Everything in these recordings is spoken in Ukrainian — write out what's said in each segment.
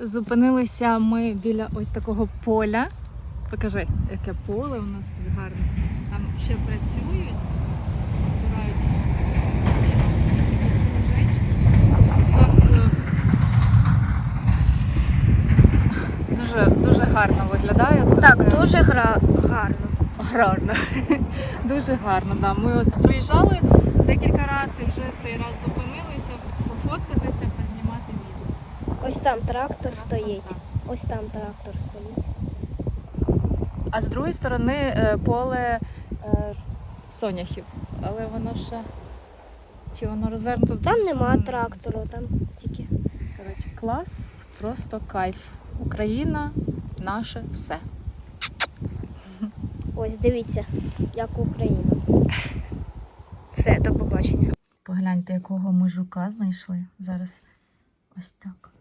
Зупинилися ми біля ось такого поля. Покажи, яке поле у нас тут гарне. Там ще працюють, збирають кружечки. Е, дуже, дуже гарно виглядає це. Так, все. дуже гра... гарно. Гарно. Дуже гарно, да. Ми от приїжджали декілька разів і вже цей раз зупинилися, пофоткатися, познімати відео. Ось там трактор Красота. стоїть. Ось там трактор стоїть. А з другої сторони е, поле е, соняхів. Але воно ще. Чи воно розвернуто в Там нема трактору, там тільки. Коротше, клас, просто кайф. Україна наше все. Ось дивіться, як Україна. Все, до побачення. Погляньте, якого ми жука знайшли. Зараз ось так.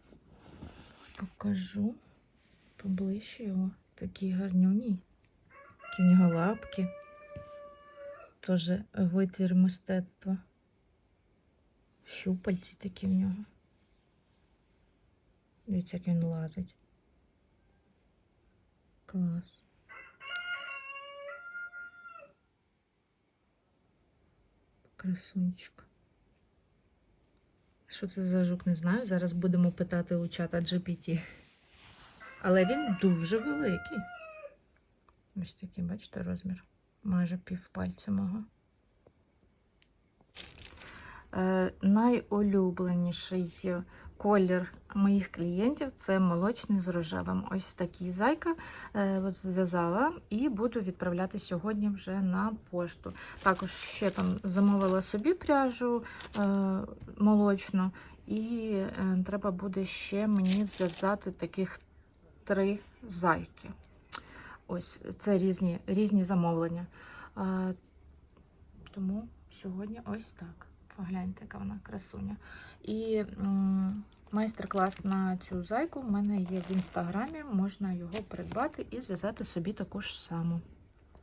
Покажу поближче його. Такий гарнюній. Які в нього лапки. Теж витвір мистецтва. Щупальці такі в нього. Дивіться, як він лазить. Клас. Красунчик. Що це за жук, не знаю. Зараз будемо питати у чата GPT. Але він дуже великий. Ось такий, бачите, розмір. Майже півпальця мого. Е, найулюбленіший колір моїх клієнтів це молочний з рожевим. Ось такий зайка е, зв'язала і буду відправляти сьогодні вже на пошту. Також ще там замовила собі пряжу е, молочну, і е, треба буде ще мені зв'язати таких три зайки. Ось це різні, різні замовлення. Е, тому сьогодні ось так. Погляньте, яка вона красуня. І майстер-клас на цю зайку в мене є в інстаграмі. Можна його придбати і зв'язати собі таку ж саму.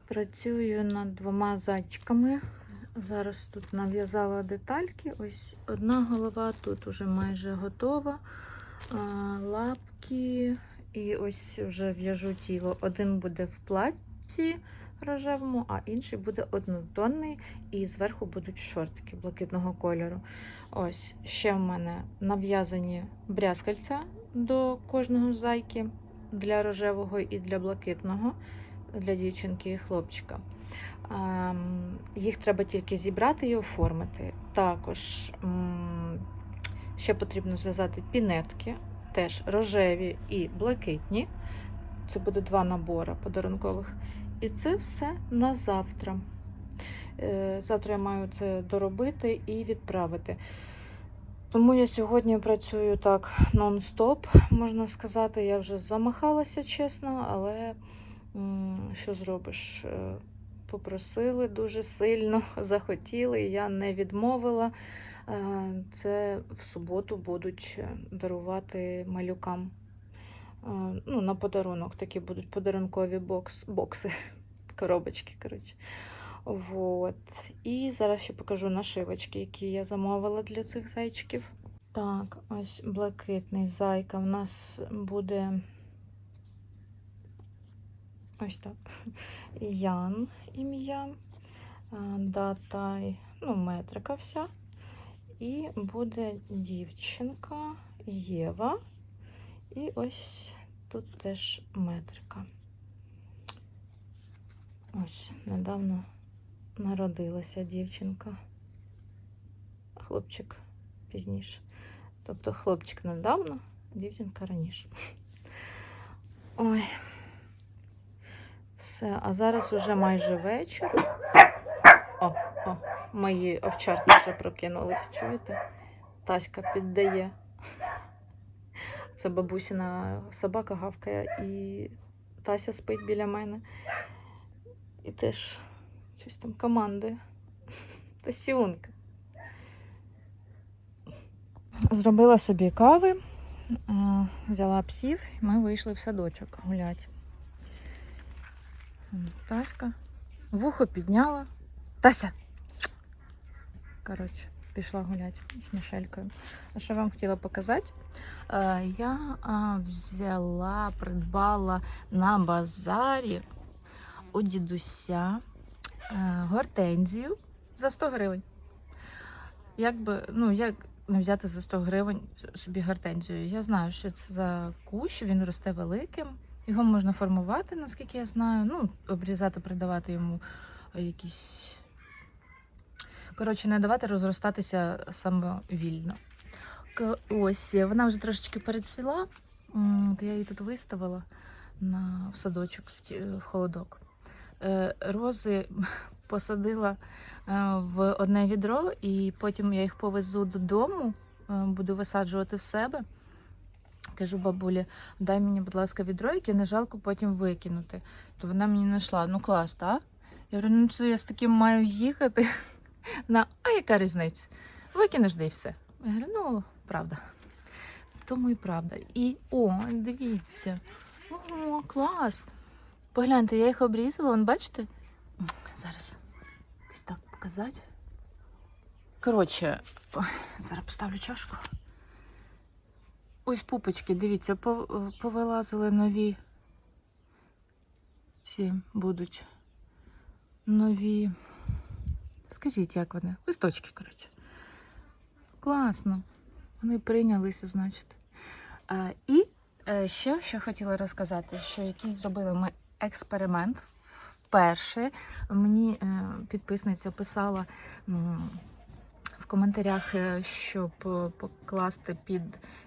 Працюю над двома зайчиками. Зараз тут нав'язала детальки. Ось одна голова тут уже майже готова. Лапки. І ось вже в'яжу тіло. Один буде в платці рожевому, а інший буде однотонний, і зверху будуть шортики блакитного кольору. Ось ще в мене нав'язані брязкальця до кожного зайки для рожевого і для блакитного, для дівчинки і хлопчика. Ем, Їх треба тільки зібрати і оформити. Також ще потрібно зв'язати пінетки, теж рожеві і блакитні. Це буде два набори подарункових. І це все на завтра. Е, Завтра я маю це доробити і відправити. Тому я сьогодні працюю так нон-стоп, можна сказати. Я вже замахалася, чесно, але що зробиш? Е, Попросили дуже сильно, захотіли, я не відмовила. Е, Це в суботу будуть дарувати малюкам. Е, Ну, на подарунок такі будуть подарункові бокс, бокси, коробочки, коротше. Вот. І зараз ще покажу нашивочки, які я замовила для цих зайчиків. Так, ось блакитний зайка. В нас буде ось так. Ян ім'я, дата, ну, метрика вся. І буде дівчинка Єва. І ось тут теж метрика. Ось, недавно народилася дівчинка. Хлопчик пізніше. Тобто хлопчик недавно, дівчинка раніше. Ой. Все, а зараз уже майже вечір. О, о, мої овчарки вже прокинулись, чуєте? Таська піддає. Це бабусіна собака гавкає і Тася спить біля мене. І теж щось там командує. Тасіунка. Зробила собі кави, е, взяла псів, і ми вийшли в садочок гуляти. Таська вухо підняла. Тася! Коротше, пішла гуляти з Мішелькою. А що вам хотіла показати? Е, Я взяла, придбала на базарі у дідуся е, гортензію за 100 гривень. Як би, ну, як не взяти за 100 гривень собі гортензію? Я знаю, що це за кущ, він росте великим. Його можна формувати, наскільки я знаю. Ну, обрізати, придавати йому якісь. Коротше, не давати розростатися самовільно. Ось, вона вже трошечки перецвіла. Я її тут виставила на, в садочок, в, в холодок. Е, Рози посадила е, в одне відро, і потім я їх повезу додому, е, буду висаджувати в себе. Кажу бабулі, дай мені, будь ласка, відро, яке не жалко потім викинути. То вона мені знайшла. Ну клас, так? Я говорю, ну це я з таким маю їхати. Вона, а яка різниця? Викинеш де й все. Я говорю, ну, правда. В тому і правда. І о, дивіться. Ого, клас. Погляньте, я їх обрізала, вон бачите? Зараз якось так показати. Коротше, зараз поставлю чашку. Ось пупочки, дивіться, повилазили нові. Ці будуть нові. Скажіть, як вони? Листочки, коротше. Класно. Вони прийнялися, значить. А, і е, ще що хотіла розказати, що якийсь зробили ми експеримент вперше. Мені е, підписниця писала м, в коментарях, е, щоб покласти під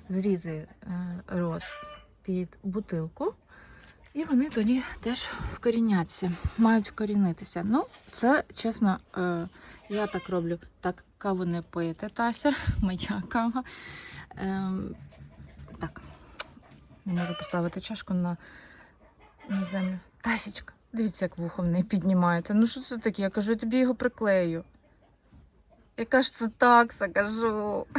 зрізи е, роз під бутилку. І вони тоді теж вкоріняться, мають вкорінитися. Ну, це чесно, е, я так роблю. Так, каву не пиєте, Тася, моя кава. Ем, так, не можу поставити чашку на, на землю. Тасічка, дивіться, як вухо в неї піднімається. Ну що це таке? Я кажу, я тобі його приклею. Яка ж це такса, кажу.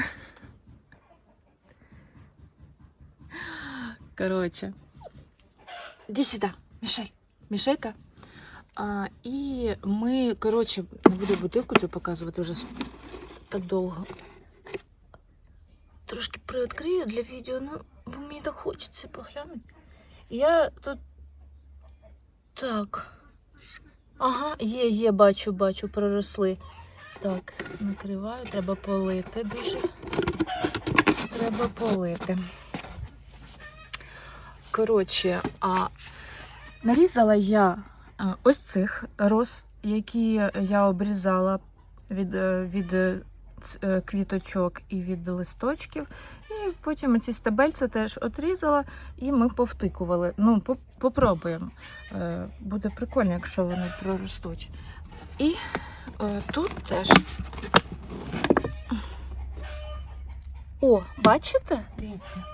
Коротше. Іди сюди, Мішель. Мішелька. А, і ми, коротше, не буду бутилку цю показувати вже так довго. Трошки приоткрию для відео, ну, бо мені так хочеться поглянути. Я тут. Так. Ага, є, є, бачу, бачу, проросли. Так, накриваю, треба полити дуже. Треба полити. Коротше, а нарізала я е, ось цих роз, які я обрізала від, е, від е, квіточок і від листочків. І потім ці стебельця теж отрізала і ми повтикували. Ну, попробуємо. Буде прикольно, якщо вони проростуть. І тут теж. О, бачите? Дивіться,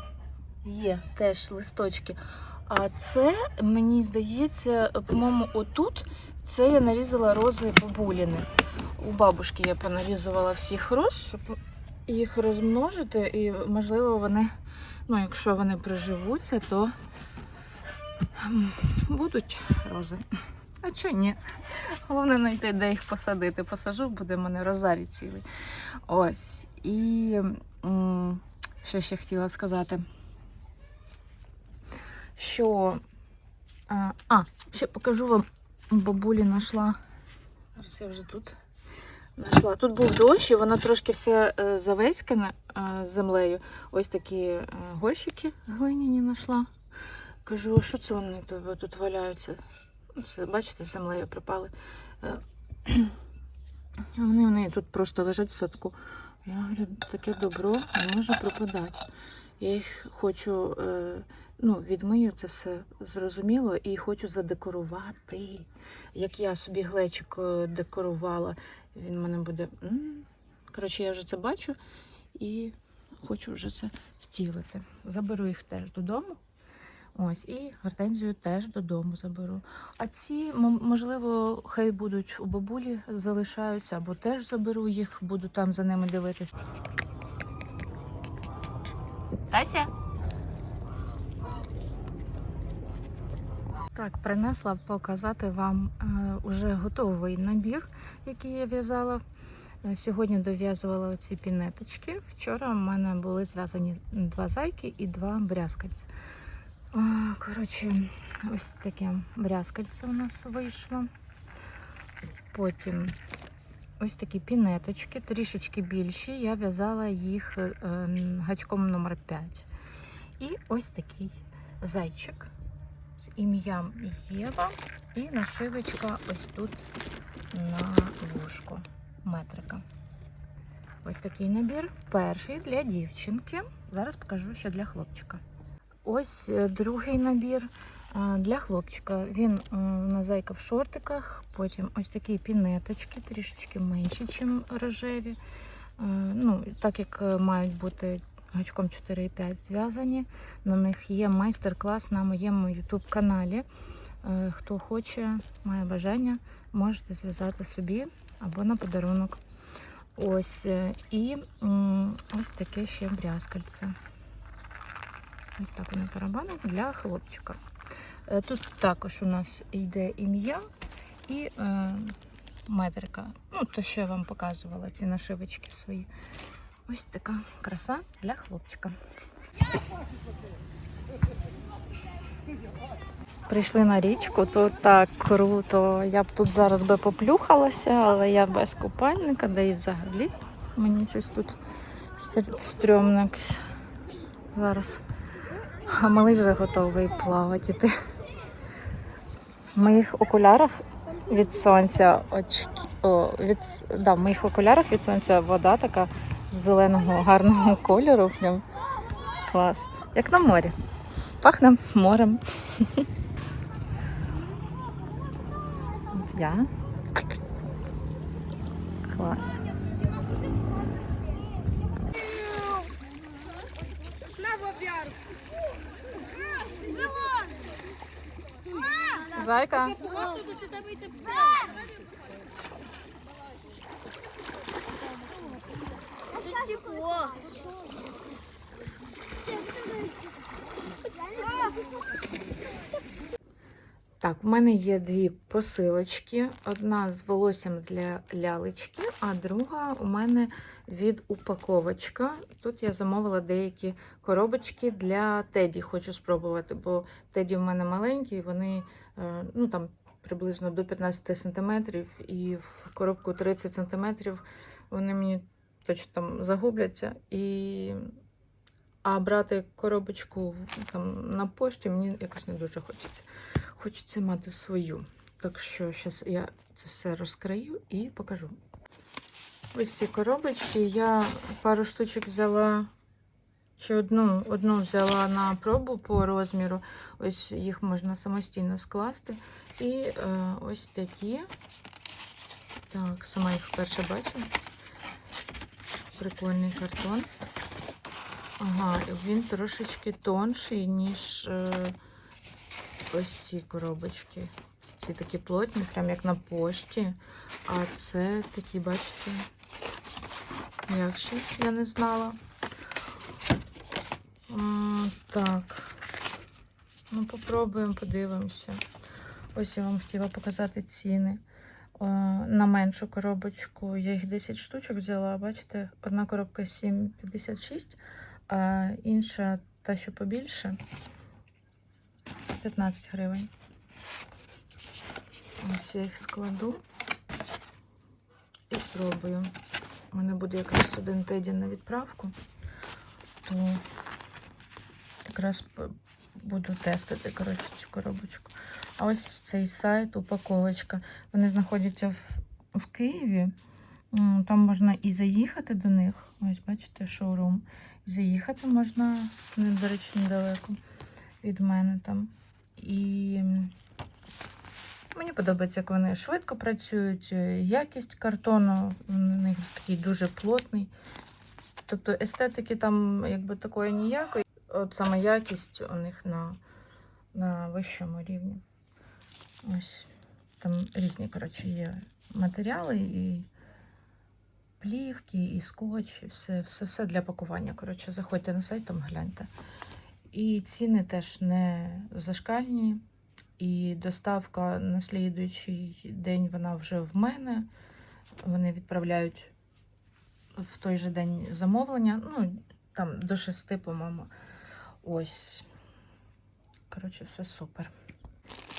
є теж листочки. А це, мені здається, по-моєму, отут це я нарізала рози бабуліни. У бабушки я понарізувала всіх роз, щоб їх розмножити, і, можливо, вони, ну, якщо вони приживуться, то будуть рози. А чого ні? Головне знайти, де їх посадити. Посажу, буде в мене розарій цілий. Ось. І що ще хотіла сказати що. А, а, ще покажу вам. Бабулі знайшла. Зараз я вже тут знайшла. Тут був дощ, і воно трошки все е, завеськане е, землею. Ось такі е, горщики глиняні знайшла. Кажу, а що це вони тут, валяються? Це, бачите, землею припали. Е, Вони в неї тут просто лежать в садку. Я говорю, таке добро не може пропадати. Я їх хочу, е, ну, відмию це все зрозуміло і хочу задекорувати. Як я собі глечик е, декорувала, він в мене буде. Коротше, я вже це бачу і хочу вже це втілити. Заберу їх теж додому. Ось, і гортензію теж додому заберу. А ці, можливо, хай будуть у бабулі залишаються, або теж заберу їх, буду там за ними дивитися. Тася? Так, принесла показати вам е, уже готовий набір, який я в'язала. Е, Сьогодні дов'язувала ці пінеточки. Вчора в мене були зв'язані два зайки і два брязкальця. Коротше, ось таке брязкальце у нас вийшло. Потім ось такі пінеточки, трішечки більші. Я в'язала їх е, гачком номер 5. І ось такий зайчик з ім'ям Єва. І нашивочка ось тут на вушку метрика. Ось такий набір. Перший для дівчинки. Зараз покажу, що для хлопчика. Ось е, другий набір е, для хлопчика. Він е, на зайка в шортиках, потім ось такі пінеточки, трішечки менші, ніж рожеві. Ну, так як мають бути гачком 4,5 зв'язані. На них є майстер-клас на моєму YouTube каналі. Е, Хто хоче, має бажання, можете зв'язати собі або на подарунок. Ось е, і ось таке ще брязкальце. Ось так вони барабанить для хлопчика. Е, Тут також у нас йде ім'я і метрика. Ну, то, що я вам показувала, ці нашивочки свої. Ось така краса для хлопчика. Прийшли на річку, тут так круто. Я б тут зараз би поплюхалася, але я без купальника, да і взагалі мені щось тут стр- стрьомно зараз. А малий вже готовий плавати. В моїх окулярах від сонця очки. О, від, да, в моїх окулярах від сонця вода така з зеленого гарного кольору. Прям клас. Як на морі. Пахне морем. Я. Клас. Зайка. Так, в мене є дві посилочки. Одна з волоссям для лялечки, а друга у мене від упаковочка. Тут я замовила деякі коробочки для Теді. Хочу спробувати, бо Теді в мене маленькі, вони е, ну, там, приблизно до 15 см, і в коробку 30 см вони мені точно там загубляться. І... А брати коробочку там, на пошті мені якось не дуже хочеться. Хочеться мати свою. Так що зараз я це все розкрию і покажу. Ось ці коробочки. Я пару штучок взяла. Ще одну, одну взяла на пробу по розміру. Ось їх можна самостійно скласти. І е, ось такі. Так, сама їх вперше бачу. Прикольний картон. Ага, він трошечки тонший, ніж е, ось ці коробочки. Ці такі плотні, прям як на пошті. А це такі, бачите, м'якші, я не знала. М, так. Ну, попробуємо, подивимося. Ось я вам хотіла показати ціни. Е, На меншу коробочку я їх 10 штучок взяла. Бачите, одна коробка 7,56, а інша, та що побільше, 15 гривень. Ось я їх складу і спробую. У мене буде якраз один теді на відправку, то якраз буду тестити коротше, цю коробочку. Ось цей сайт, упаковочка. Вони знаходяться в, в Києві. Там можна і заїхати до них. Ось, бачите, шоурум. Заїхати можна, не, до речі, недалеко від мене там. І мені подобається, як вони швидко працюють. е, Якість картону у них такий дуже плотний. Тобто естетики там якби такої ніякої. От саме якість у них на на вищому рівні. Ось там різні, коротше, є матеріали і плівки, і скотч, і все, все, все для пакування. Коротше, заходьте на сайт, там гляньте. І ціни теж не зашкальні. І доставка на слідуючий день вона вже в мене. Вони відправляють в той же день замовлення. Ну, там до шести, по-моєму. Ось. Коротше, все супер.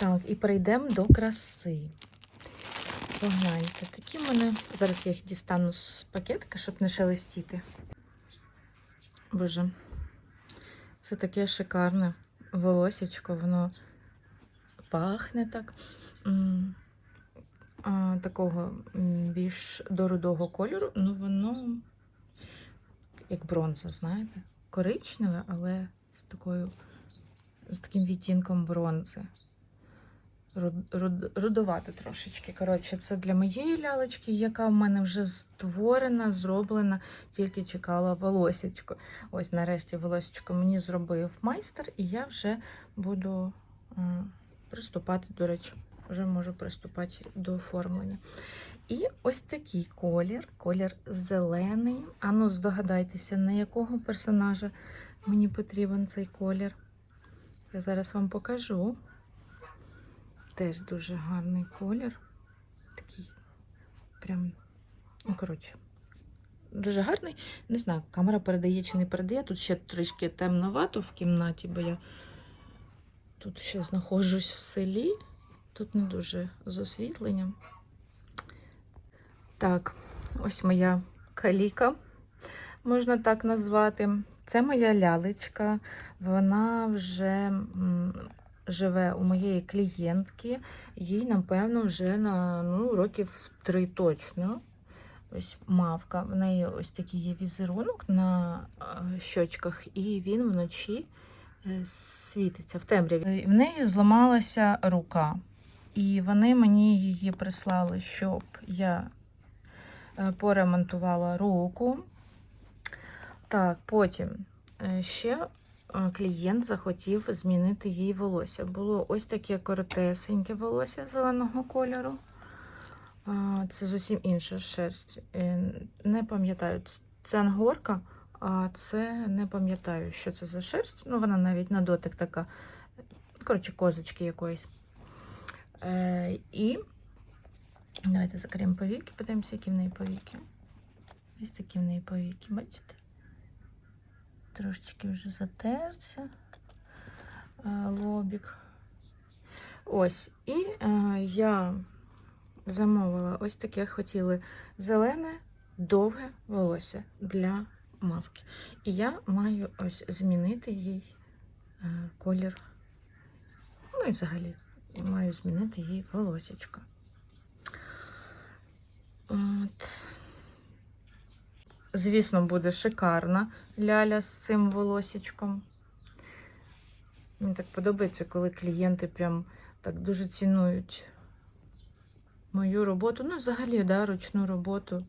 Так, і перейдемо до краси. Погляньте, такі в мене. Зараз я їх дістану з пакетика, щоб не шелестіти. Боже, це таке шикарне волосечко, воно пахне так. а, такого більш до рудого кольору, ну воно як бронза, знаєте? Коричневе, але з такою з таким відтінком бронзи. Руд- руд- Рудувати трошечки. Коротше, це для моєї лялечки, яка в мене вже створена, зроблена, тільки чекала волосечко. Ось нарешті волосечко мені зробив майстер, і я вже буду приступати, до речі, вже можу приступати до оформлення. І ось такий колір, колір зелений. Ану, здогадайтеся, на якого персонажа мені потрібен цей колір. Я зараз вам покажу. Теж дуже гарний колір. Такий прям, ну, коротше, дуже гарний. Не знаю, камера передає чи не передає. Тут ще трішки темновато в кімнаті, бо я тут ще знаходжусь в селі. Тут не дуже з освітленням. Так, ось моя каліка, можна так назвати. Це моя лялечка. Вона вже живе у моєї клієнтки. Їй, напевно, вже на ну, років три точно. Ось мавка. В неї ось такий є візерунок на е, щочках, і він вночі е, світиться в темряві. В неї зламалася рука. І вони мені її прислали, щоб я е, поремонтувала руку. Так, потім е, ще е, клієнт захотів змінити їй волосся. Було ось таке коротесеньке волосся зеленого кольору. Це зовсім інша шерсть. Е, Не пам'ятаю, це ангорка, а це не пам'ятаю, що це за шерсть. Ну, вона навіть на дотик така, коротше, козочки якоїсь. Е, І давайте закриємо повіки, подивимося, які в неї повіки. Ось такі в неї повіки, бачите? Трошечки вже затерся е, лобік. Ось. І е, я замовила ось таке хотіли зелене, довге волосся для мавки. І я маю ось змінити їй е, колір. Ну і взагалі маю змінити їй волосечко. От. Звісно, буде шикарна ляля з цим волосечком. Мені так подобається, коли клієнти прям так дуже цінують мою роботу. Ну, взагалі, да, ручну роботу.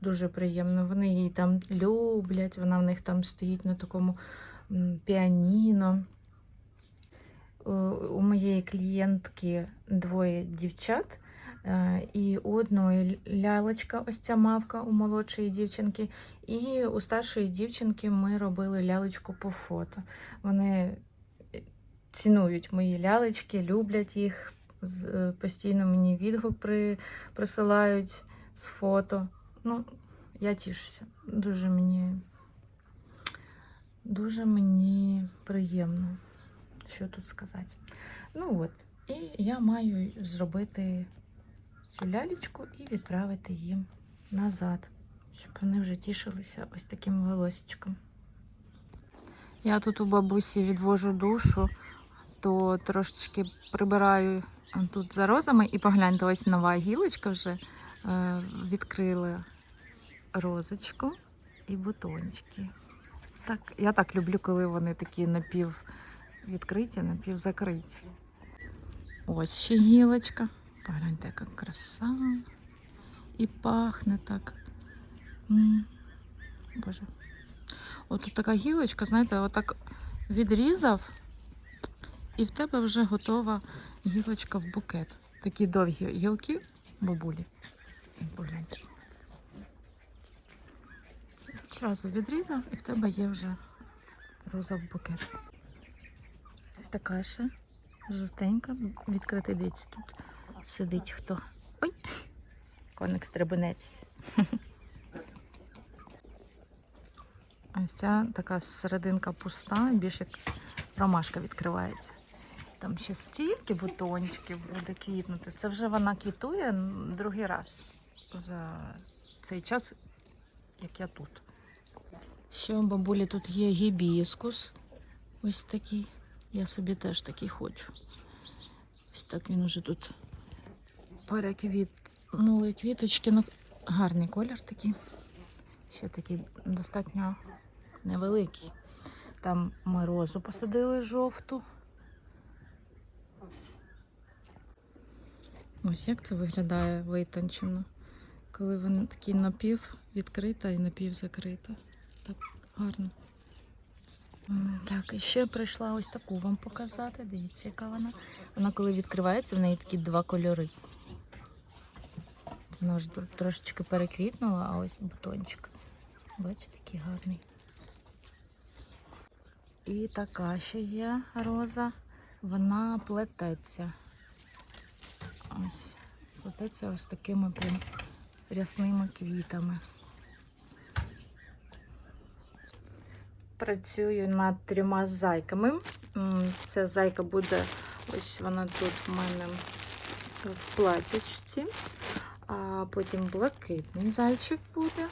Дуже приємно. Вони її там люблять, вона в них там стоїть на такому піаніно. У моєї клієнтки двоє дівчат. Е, І у одної лялечка, ось ця мавка у молодшої дівчинки, і у старшої дівчинки ми робили лялечку по фото. Вони е, цінують мої лялечки, люблять їх, е, постійно мені відгук при, присилають з фото. Ну, я тішуся. Дуже мені, дуже мені приємно, що тут сказати. Ну от, і я маю зробити цю лялечку і відправити їм назад, щоб вони вже тішилися ось таким волосечком. Я тут у бабусі відвожу душу, то трошечки прибираю тут за розами і погляньте, ось нова гілочка вже е, відкрила розочку і бутончики. Так, я так люблю, коли вони такі напів відкриті, напівзакриті. Ось ще гілочка. Погляньте, яка краса. І пахне так. М, Боже. От тут така гілочка, знаєте, отак відрізав і в тебе вже готова гілочка в букет. Такі довгі гілки бабулі. Погляньте. Зразу відрізав, і в тебе є вже роза в букет. Така ще жовтенька, відкритий дивіться тут. Сидить хто. Ой! Коник стрибунець. Ось ця така серединка пуста, більш як ромашка відкривається. Там ще стільки бутончиків буде квітнути. Це вже вона квітує другий раз за цей час, як я тут. Ще у бабулі тут є гібіскус. Ось такий. Я собі теж такий хочу. Ось так він уже тут переквітнули квіточки. Ну, гарний колір такий. Ще такий достатньо невеликий. Там ми розу посадили жовту. Ось як це виглядає витончено, коли вона такий напів відкрита і напів закрита. Так гарно. Так, і ще прийшла ось таку вам показати. Дивіться, яка вона. Вона коли відкривається, в неї такі два кольори. Вона ж трошечки переквітнула, а ось бутончик. Бачите, який гарний. І така ще є роза. Вона плететься. Ось. Плететься ось такими прям рясними квітами. Працюю над трьома зайками. Ця зайка буде, ось вона тут в мене в платячці. А потім блакитний зайчик буде.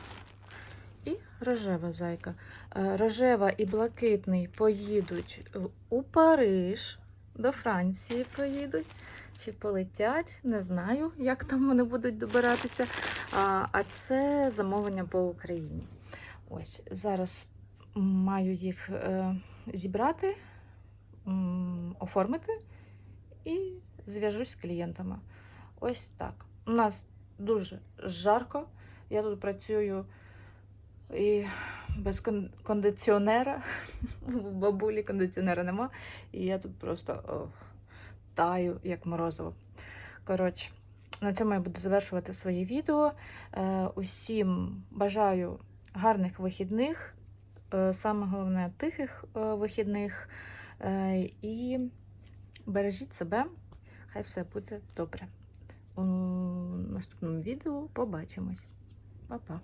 І рожева зайка. Е, Рожева і блакитний поїдуть у Париж, до Франції поїдуть. Чи полетять, не знаю, як там вони будуть добиратися. А, це замовлення по Україні. Ось зараз маю їх е, зібрати, оформити і зв'яжусь з клієнтами. Ось так. У нас дуже жарко. Я тут працюю і без кондиціонера. У бабулі кондиціонера нема. І я тут просто о, таю, як морозиво. Коротше, на цьому я буду завершувати своє відео. Е, усім бажаю гарних вихідних, е, саме головне тихих е, вихідних. І бережіть себе, хай все буде добре. У наступному відео побачимось. Па-па.